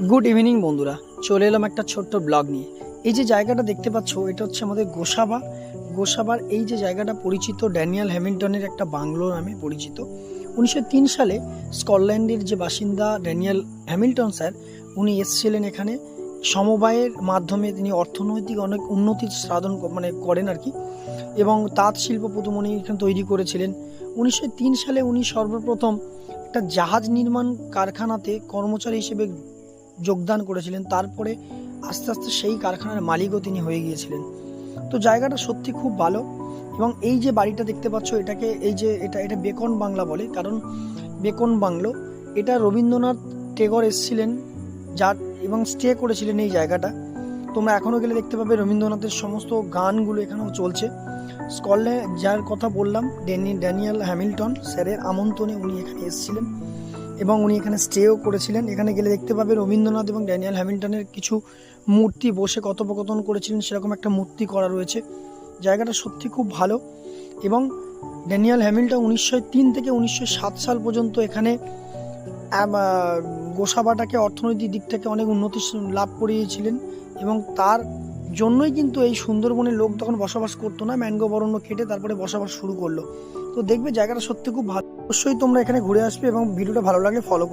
Good evening বন্ধুরা। চলে এলাম একটা ছোট্ট ব্লগ নিয়ে। এই যে জায়গাটা দেখতে পাচ্ছ, এটা হচ্ছে আমাদের গোসাবা। গোসাবার এই যে জায়গাটা পরিচিত ড্যানিয়াল হ্যামিল্টনের একটা বাংলো নামে পরিচিত। উনিশশো তিন সালে স্কটল্যান্ডের যে বাসিন্দা ড্যানিয়াল হ্যামিল্টন স্যার, উনি এসেছিলেন এখানে। সমবায়ের মাধ্যমে তিনি অর্থনৈতিক অনেক উন্নতির সাধন মানে করেন আর কি। এবং তাঁত শিল্প প্রথম উনি এখানে তৈরি করেছিলেন। উনিশশো তিন সালে উনি সর্বপ্রথম একটা জাহাজ নির্মাণ কারখানাতে কর্মচারী হিসেবে যোগদান করেছিলেন। তারপরে আস্তে আস্তে সেই কারখানার মালিকও তিনি হয়ে গিয়েছিলেন। তো জায়গাটা সত্যি খুব ভালো এবং এই যে বাড়িটা দেখতে পাচ্ছ, এটাকে এই যে এটা এটা বেকন বাংলা বলে, কারণ বেকন বাংলো, এটা রবীন্দ্রনাথ টেগর এসেছিলেন যার, এবং স্টে করেছিলেন এই জায়গাটা। তোমরা এখনও গেলে দেখতে পাবে রবীন্দ্রনাথের সমস্ত গানগুলো এখানেও চলছে। স্কটল্যান্ড যার কথা বললাম ড্যানি ড্যানিয়েল হ্যামিল্টন স্যারের আমন্ত্রণে উনি এখানে এসেছিলেন। এবং উনি এখানে স্টেও করেছিলেন। এখানে গেলে দেখতে পাবে রবীন্দ্রনাথ এবং ড্যানিয়াল হ্যামিল্টনের কিছু মূর্তি বসে কথোপকথন করেছিলেন। সেরকম একটা মূর্তি করা রয়েছে। জায়গাটা সত্যি খুব ভালো এবং ড্যানিয়াল হ্যামিল্টন উনিশশো তিন থেকে উনিশশো সাত সাল পর্যন্ত এখানে গোসাবাটাকে অর্থনৈতিক দিক থেকে অনেক উন্নতি লাভ করিয়েছিলেন এবং তার জন্যই কিন্তু এই সুন্দরবনের লোক তখন বসবাস করতো না। ম্যানগ্রোভ বরণ্য কেটে তারপরে বসবাস শুরু করল। তো দেখবে জায়গাটা সত্যি খুব ভালো। অবশ্যই তোমরা এখানে ঘুরে আসবে এবং ভিডিওটা ভালো লাগলে ফলো করবে।